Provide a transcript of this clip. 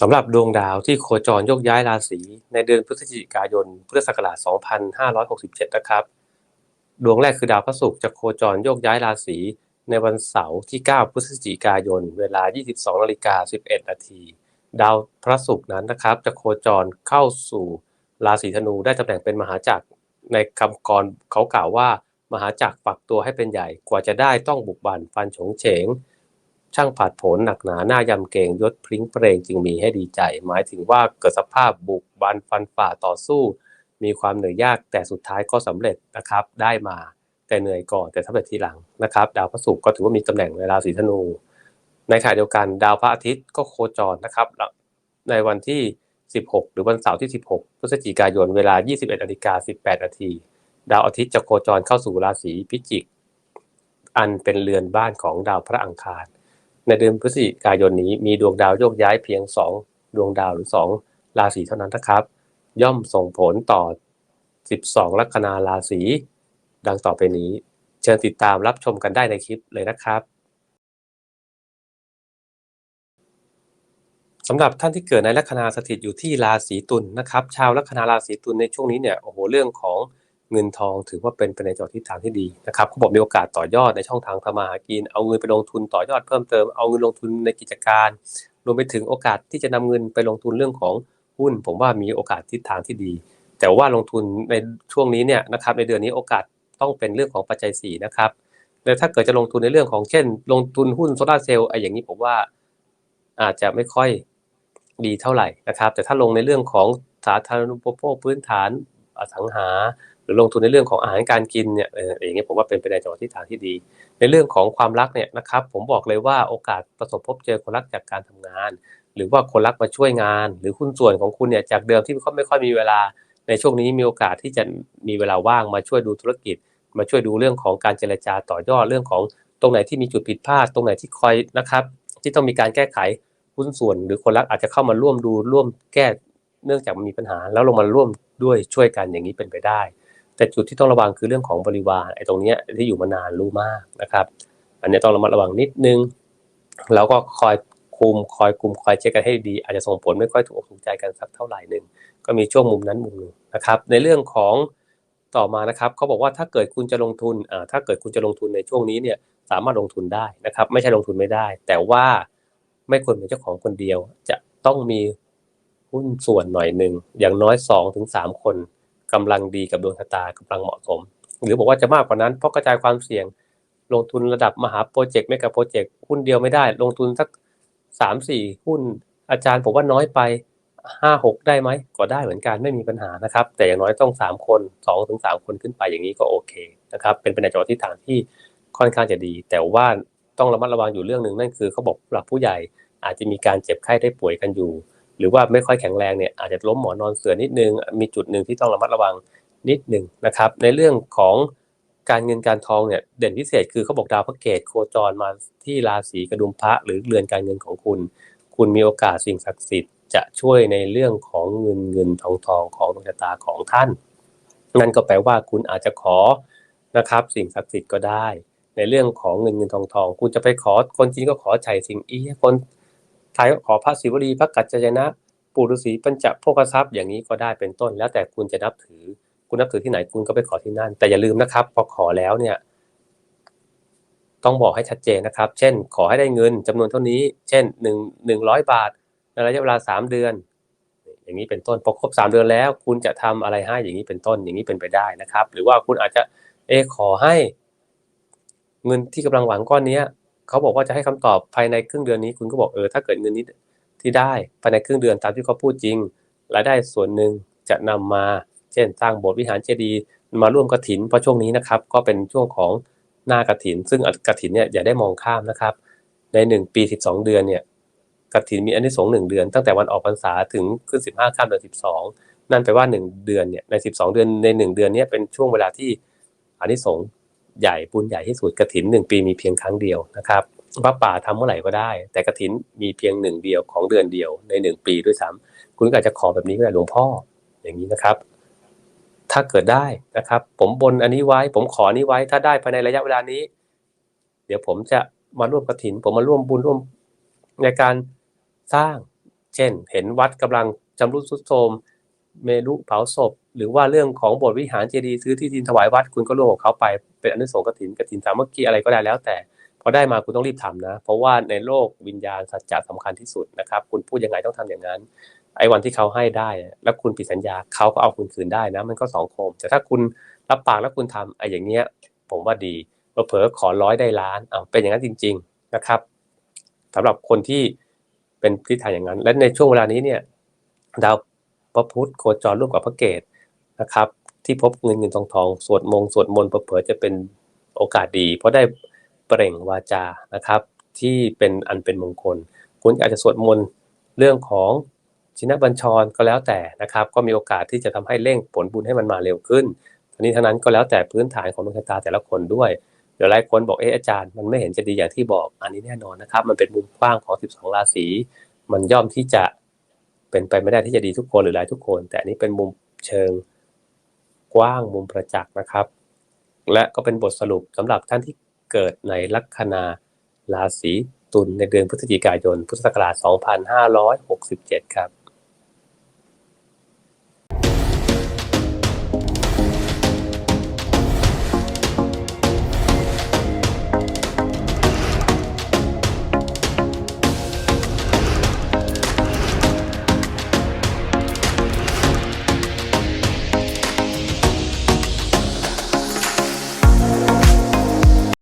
สำหรับดวงดาวที่โคจรโยกย้ายราศีในเดือนพฤศจิกายนพุทธศักราช 2567 นะครับ ดวงแรกคือดาวพระศุกร์จะโคจรโยกย้ายราศีในวันเสาร์ที่ 9 พฤศจิกายน เวลา 22นาฬิกา11 นาที ดาวพระศุกร์นั้นนะครับ จะโคจรเข้าสู่ราศีธนูได้ตำแหน่งเป็นมหาจักรในคำกรเขากล่าวว่า มหาจักรฝักตัวให้เป็นใหญ่กว่าจะได้ต้องบุกบั่นฟันฉงเฉง ช่างผาดโผนหนักหนาหน้ายำเกงยศพริ้งเปรงจึงมีให้ดีใจ หมายถึงว่าเกิดสภาพบุกบันฟันฝ่าต่อสู้ มีความเหนื่อยยากแต่สุดท้ายก็สำเร็จนะครับ ได้มาแต่เหนื่อยก่อนแต่สำเร็จทีหลังนะครับ ดาวพระศุกร์ก็ถือว่ามีตำแหน่งในราศีธนู ในขณะเดียวกันดาวพระอาทิตย์ก็โคจรนะครับ ในวันที่ 16 หรือวันเสาร์ที่ 16พฤศจิกายนเวลา 21นาฬิกา18นาทีดาวอาทิตย์จะโคจรเข้าสู่ราศีพิจิก อันเป็นเรือนบ้านของดาวพระอังคาร ในเดือนพฤศจิกายนนี้มีดวงดาวโยกย้ายเพียง 2 ดวงดาวหรือ 2 ราศีเท่านั้นนะครับ ย่อมส่งผลต่อ 12 ลัคนาราศีดังต่อไปนี้ เชิญติดตามรับชมกันได้ในคลิปเลยนะครับสำหรับท่านที่เกิดในลัคนาสถิตอยู่ที่ราศีตุลนนะครับ ชาวลัคนาราศีตุลในช่วงนี้เนี่ยโอ้โหเรื่องของ เงินทองถือว่าเป็นไปในจอทิศทางที่ดีนะครับเขาบอกมีโอกาสต่อยอดในช่องทางทำมาหากิน เอาเงินไปลงทุนต่อยอดเพิ่มเติม เอาเงินลงทุนในกิจการ รวมไปถึงโอกาสที่จะนำเงินไปลงทุนเรื่องของหุ้น ผมว่ามีโอกาสทิศทางที่ดี แต่ว่าลงทุนในช่วงนี้เนี่ยนะครับในเดือนนี้โอกาสต้องเป็นเรื่องของปัจจัย4นะครับแล้วถ้าเกิดจะลงทุนในเรื่องของเช่น ลงทุนหุ้นโซลาเซลล์ไอ้อย่างนี้ผมว่าอาจจะไม่ค่อยดีเท่าไหร่นะครับ แต่ถ้าลงในเรื่องของสาธารณูปโภคพื้นฐาน อสังหา หรือลงทุนในเรื่องของอาหารการกินเนี่ยอย่างเงี้ยผมว่าเป็นไปในจังหวะที่ทางที่ดี ในเรื่องของความรักเนี่ยนะครับ ผมบอกเลยว่าโอกาสประสบพบเจอคนรักจากการทำงาน หรือว่าคนรักมาช่วยงาน หรือหุ้นส่วนของคุณเนี่ยจากเดิมที่เขาไม่ค่อยมีเวลา ในช่วงนี้มีโอกาสที่จะมีเวลาว่างมาช่วยดูธุรกิจ มาช่วยดูเรื่องของการเจรจาต่อยอดเรื่องของตรงไหนที่มีจุดผิดพลาดตรงไหนที่คอยนะครับ ที่ต้องมีการแก้ไขหุ้นส่วนหรือคนรักอาจจะเข้ามาร่วมดูร่วมแก้ เนื่องจากมันมีปัญหาแล้วลงมาร่วมด้วยช่วยกันอย่างนี้เป็นไปได้ แต่จุดที่ต้องระวังคือเรื่องของบริวารไอ้ตรงนี้ที่อยู่มานานรู้มากนะครับ อันนี้ต้องระมัดระวังนิดนึงแล้วก็คอยคุมคอยคุมคอยเช็คกันให้ดี อาจจะส่งผลไม่ค่อยถูกอกถูกใจกันสักเท่าไหร่หนึ่งก็มีช่วงมุมนั้นมุมนึงนะครับ ในเรื่องของต่อมานะครับเขาบอกว่าถ้าเกิดคุณจะลงทุนอ่าถ้าเกิดคุณจะลงทุนในช่วงนี้เนี่ยสามารถลงทุนได้นะครับ ไม่ใช่ลงทุนไม่ได้ แต่ว่าไม่ควรเป็นเจ้าของคนเดียว จะต้องมี หุ้นส่วนหน่อยหนึ่งอย่างน้อย2อถึงสคนกำลังดีกับดวงชะตากำลังเหมาะสม หรือบอกว่าจะมากกว่านั้นเพราะกระจายความเสี่ยงลงทุนระดับมหาโปรเจกต์ไม่กับโปรเจกต์หุ้นเดียวไม่ได้ ลงทุนสักสามสี่หุ้น อาจารย์ผมว่าน้อยไปห้าหกได้ไหมก็ได้เหมือนกันไม่มีปัญหานะครับ แต่อย่างน้อยต้องสามคนสองถึงสามคนขึ้นไปอย่างนี้ก็โอเคนะครับเป็นไปในจังหวะที่ทางที่ค่อนข้างจะดี แต่ว่าต้องระมัดระวังอยู่เรื่องหนึ่งนั่นคือเขาบอกหลักผู้ใหญ่อาจจะมีการเจ็บไข้ได้ป่วยกันอยู่ หรือว่าไม่ค่อยแข็งแรงเนี่ยอาจจะล้มหมอนนอนเสือนิดนึง มีจุดหนึ่งที่ต้องระมัดระวังนิดหนึ่งนะครับ ในเรื่องของการเงินการทองเนี่ยเด่นพิเศษคือเขาบอกดาวพระเกตโคจรมาที่ราศีกระดุมพระหรือเรือนการเงินของคุณ คุณมีโอกาสสิ่งศักดิ์สิทธิ์จะช่วยในเรื่องของเงินเงินทองทองของดวงชะตาของท่าน นั่นก็แปลว่าคุณอาจจะขอนะครับ สิ่งศักดิ์สิทธิ์ก็ได้ ในเรื่องของเงินเงินทองทอง คุณจะไปขอคนจีนก็ขอไฉสิ่งอี้คน ไทยขอพระศิวลีพระกัจจยนะ ปู่ฤาษีปัญจโภคทรัพย์อย่างนี้ก็ได้เป็นต้น แล้วแต่คุณจะนับถือ คุณนับถือที่ไหนคุณก็ไปขอที่นั่น แต่อย่าลืมนะครับ พอขอแล้วเนี่ย ต้องบอกให้ชัดเจนนะครับ เช่น ขอให้ได้เงินจำนวนเท่านี้ เช่นหนึ่งหนึ่งร้อยบาทในระยะเวลาสามเดือน อย่างนี้เป็นต้นพอครบสามเดือนแล้ว คุณจะทำอะไรให้อย่างนี้เป็นต้นอย่างนี้เป็นไปได้นะครับ หรือว่าคุณอาจจะเอขอให้ เงินที่กำลังหวังก้อนนี้ เขาบอกว่าจะให้คำตอบภายในครึ่งเดือนนี้คุณก็บอกเออถ้าเกิดเงินนี้ที่ได้ภายในครึ่งเดือนตามที่เขาพูดจริงรายได้ส่วนหนึ่งจะนำมา เช่นสร้างโบสถ์วิหารเจดีย์มาร่วมกระถินเพราะช่วงนี้นะครับ ก็เป็นช่วงของหน้ากระถิน ซึ่งกระถินเนี่ยอย่าได้มองข้ามนะครับ ใน 1 ปี 12 เดือนเนี่ยกระถินมีอันที่สงหนึ่งเดือน ตั้งแต่วันออกพรรษาถึงขึ้น 15ข้ามเดือน12 นั่นแปลว่า 1 เดือนเนี่ยใน 12 เดือนใน 1 เดือนนี้เป็นช่วงเวลาที่อันที่สง ใหญ่บุญใหญ่ที่สุดกระถินหนึ่งปีมีเพียงครั้งเดียวนะครับพระป่าทำเมื่อไหร่ก็ได้ แต่กระถินมีเพียงหนึ่งเดียวของเดือนเดียวในหนึ่งปีด้วยซ้ำคุณก็อาจจะขอแบบนี้ก็ได้หลวงพ่ออย่างนี้นะครับ ถ้าเกิดได้นะครับ ผมบนอันนี้ไว้ ผมขอนี้ไว้ ถ้าได้ภายในระยะเวลานี้ เดี๋ยวผมจะมาร่วมกระถิน ผมมาร่วมบุญร่วมในการสร้าง เช่น เห็นวัดกำลังจำรุดทรุดโทรม เมรุเผาศพ หรือว่าเรื่องของบสถ์วิหารเจดีย์ซื้อที่ดินถวายวัด คุณก็ร่วมกับเขาไปเป็นอนุสงส์กฐินกฐินสามัคคีอะไรก็ได้แล้ว แต่พอได้มาคุณต้องรีบทำนะ เพราะว่าในโลกวิญญาณสัจจะสำคัญที่สุดนะครับ คุณพูดยังไงต้องทำอย่างนั้น ไอ้วันที่เขาให้ได้ แล้วคุณผิดสัญญาเขาก็เอาคุณคืนได้นะ มันก็สองโคม แต่ถ้าคุณรับปากแล้วคุณทำไอ้อย่างเงี้ย ผมว่าดีเผลอขอร้อยได้ล้านอ่าเป็นอย่างนั้นจริง ๆนะครับสำหรับคนที่เป็นทิศทางอย่างนั้น และในช่วงเวลานี้เนี่ยดาว ระพุทธโคจรร่วมกับพระเกตนะครับ ที่พบเงินเงินทองทองสวดมงสวดมนต์เผลอจะเป็นโอกาสดี เพราะได้เปล่งวาจานะครับ ที่เป็นอันเป็นมงคล คุณอาจจะสวดมนต์เรื่องของชินบัญชรก็แล้วแต่นะครับ ก็มีโอกาสที่จะทำให้เร่งผลบุญให้มันมาเร็วขึ้นทั้งนี้ทั้งนั้นก็แล้วแต่พื้นฐานของดวงชะตาแต่ละคนด้วยเดี๋ยวหลายคนบอกเอออาจารย์มันไม่เห็นจะดีอย่างที่บอกอันนี้แน่นอนนะครับ มันเป็นมุมกว้างของ 12 ราศีมันย่อมที่จะ เป็นไปไม่ได้ที่จะดีทุกคนหรือหลายทุกคน แต่อันนี้เป็นมุมเชิงกว้างมุมประจักษ์นะครับ และก็เป็นบทสรุปสำหรับท่านที่เกิดในลัคนาราศีตุลในเดือนพฤศจิกายน พุทธศักราช 2567 ครับ